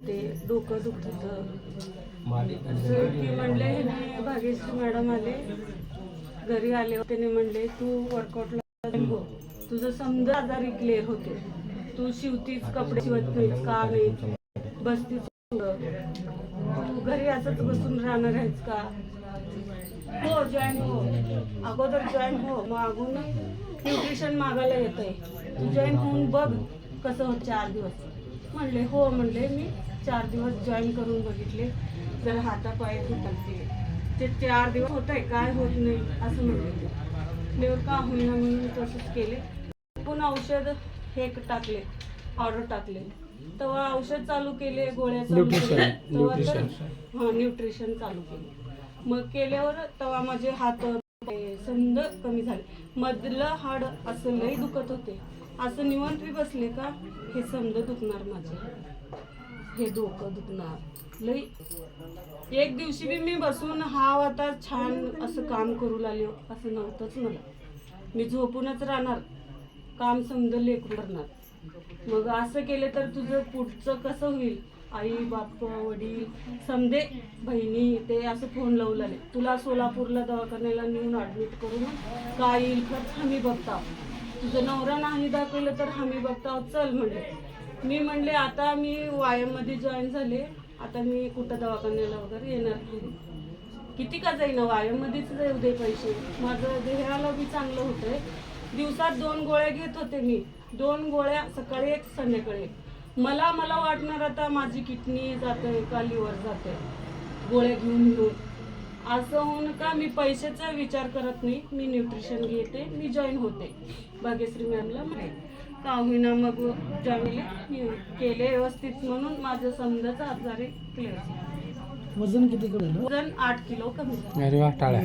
ते डोकं दुखत. होतं ती म्हणले "हे भाग्यश्री मॅडम आले. घरी आले होते त्याने म्हणले तू वर्कआउटला हो तुझं समजा आजारी क्लिअर होते. तू शिवतीच कपडे शिवत नाही का नाही बसतीच? तू घरी असंच बसून राहणार आहेस का? हो जॉईन हो. अगोदर जॉईन हो. मागून न्यूट्रिशन मागायला येत आहे तू जॉईन होऊन बघ कसं होत चार दिवस. म्हणले हो म्हणले मी चार दिवस जॉईन करून बघितले. जर हातापाय दुखते ते चार दिवस होत आहे काय होत नाही असं म्हणले फ्लेवर का होईना म्हणून तसंच केले. पुन्हा औषध हे टाकले ऑर्डर टाकले. तेव्हा औषध चालू केले गोळ्या तेव्हा तर हां न्यूट्रिशन चालू केले. मग केल्यावर तेव्हा माझे हात समज कमी झाले. मधलं हाड असं लई दुखत होते. असं निवांत बी बसले का? हे समज दुखणार माझं. हे डोकं दुखणार. लई. एक दिवशी बी मी बसून हा आता छान असं काम करू लागले. असं नव्हतंच मला. मी झोपूनच राहणार. काम समज लेकरू करणार मग असं केलं तर तुझं पुढचं कसं होईल? आई बाप वडील समजे बहिणी ते असं फोन लावू लागले. तुला सोलापूरला दवाखान्याला नेऊन ऍडमिट करून काय येईल? खर्च आम्ही बघता. तुझं नवरा नाही दाखवलं तर आम्ही बघता चल म्हणले मी म्हणले आता मी वायामध्ये जॉईन झाले. आता मी कुठं दवाखान्याला वगैरे येणार नाही. किती का जाईना वायामध्येच जाऊ दे पैसे. माझं देहाला बी चांगलं होतंय. दिवसात दोन गोळ्या घेत होते मी. दोन गोळ्या सकाळी एक संध्याकाळी मला मला वाटणार आता माझी किडनी जाते का लिव्हर जाते. गोळ्या घेऊन घेऊन. असं होऊन का मी पैशाचा विचार करत नाही. मी न्यूट्रिशन घेते मी जॉईन होते. भाग्यश्री मॅमला म्हणे का होईना मग जॉईन केले व्यवस्थित म्हणून माझं समजाचा आजारी क्लिअर वजन किती वजन आठ किलो कमी अरे वा टाळ्या.